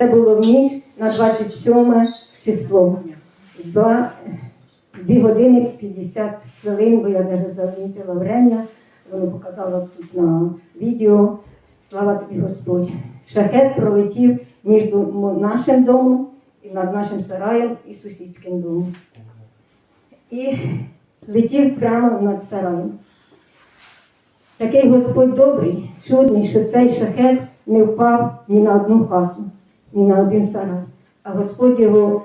Це було в ніч на 27 число. Два, дві години 50 хвилин, бо я навіть замітила время. Воно показало тут на відео. Слава тобі, Господь. Шахет пролетів між нашим домом і над нашим сараєм і сусідським домом. І летів прямо над сараєм. Такий Господь добрий, чудний, що цей шахет не впав ні на одну хату, ні на один сарай. А Господь його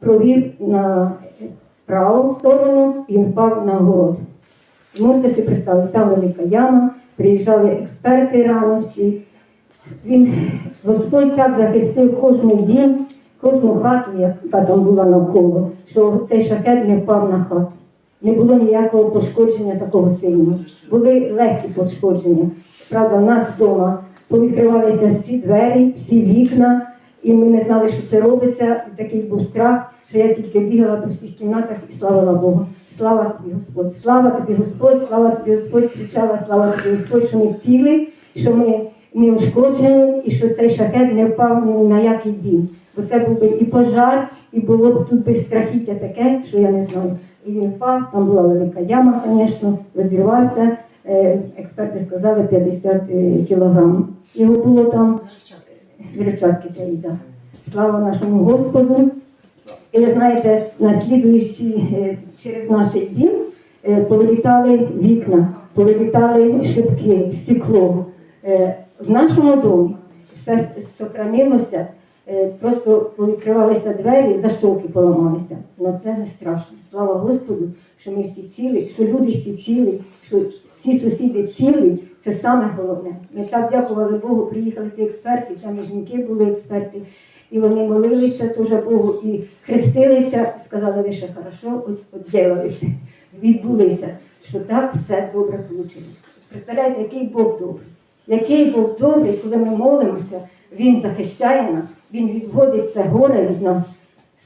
провів на праву сторону і впав на город. Можете собі представити, там велика яма, приїжджали експерти рано всі. Він, Господь так захистив кожний дім, кожну хату, яка там була навколо, що цей шахет не впав на хату. Не було ніякого пошкодження такого сильного. Були легкі пошкодження. Правда, в нас вдома повідкривалися всі двері, всі вікна, і ми не знали, що це робиться. І такий був страх, що я тільки бігала по всіх кімнатах і славила Бога. Слава тобі, Господь! Слава тобі, Господь! Слава тобі, Господь! Кричала, слава тобі, Господь, що ми цілі, що ми не ушкоджені, і що цей шахет не впав ні на який дім. Бо це був би і пожар, і було б тут би страхіття таке, що я не знаю. І він впав, там була велика яма, звісно, розірвався. Е, Експерти сказали 50 е, кілограм. Його було там з речатки тієї, да. Слава нашому Господу. І ви знаєте, наслідуючи е, через наш дім, повилітали вікна, повилітали шибки, стекло. В нашому домі все е, просто повідкривалися двері, защолки поламалися. Але це не страшно. Слава Господу, що ми всі цілі, що люди всі цілі, що всі сусіди цілі. Це саме головне. Ми так дякували Богу, приїхали ті експерти, там і жінки були експерти. І вони молилися теж Богу і хрестилися, сказали, ви ще хорошо от, от відбулися, що так все добре вийшло. Представляєте, який Бог добрий. Який Бог добрий, коли ми молимося, Він захищає нас, Він відводить це горе від нас.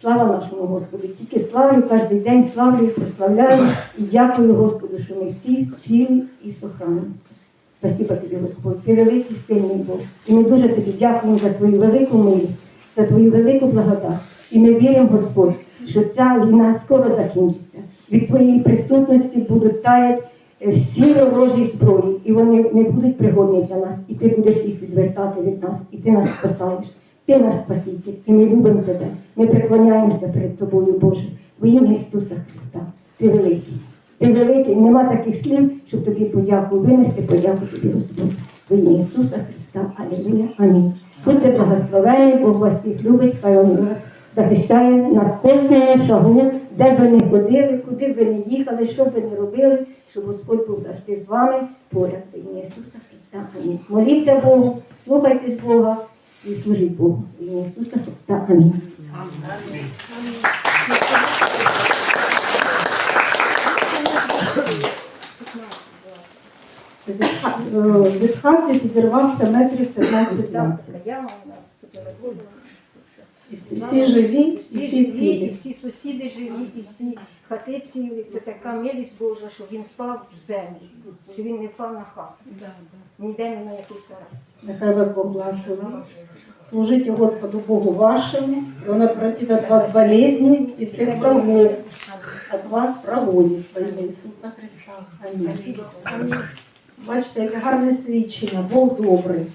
Слава нашому Господу! Тільки славлю кожен день, славлю, прославляю і дякую Господу, що ми всі цілі і сохранимося. Спасибо тобі, Господь, ти великий сильний Бог. І ми дуже тобі дякуємо за твою велику милість, за твою велику благодать. І ми віримо, Господь, що ця війна скоро закінчиться. Від твоєї присутності будуть таять е, всі ворожі зброї, і вони не будуть пригодні для нас, ти будеш їх відвертати від нас, і ти нас спасаєш. Ти наш Спаситель, і ми любимо тебе. Ми преклоняємося перед тобою, Боже, во ім'я Ісуса Христа. Ти великий. Ти великий, нема таких слів, щоб тобі подяку винести, подяку тобі, Господь. Во ім'я Ісуса Христа. Алілуя. Амінь. Будьте благословені, Бог вас всіх любить, хай Він вас захищає на кожному шагу, де б ви не ходили, куди б ви не їхали, що б ви не робили, щоб Господь був завжди з вами поряд. Во ім'я Ісуса Христа. Амінь. Моліться Богу, слухайтесь Бога і служіть Богу. В Ісуса Христа. Амінь. Е, Від хати підірвався метрів 15-20. І всі, всі живі, і всі всі живі, і всі сусіди живі, і всі хати цілі. Це така милість Божа, що він впав в землю, що він не впав на хату. Ніде не на якийсь сарай. Нехай вас Бог благословить. Служите Господу Богу вашему, и Он отвратит от вас болезни и всех врагов. От вас прогонит во ім'я Ісуса Христа. Амінь. Бачите, яке гарне свідчення, Бог добрий.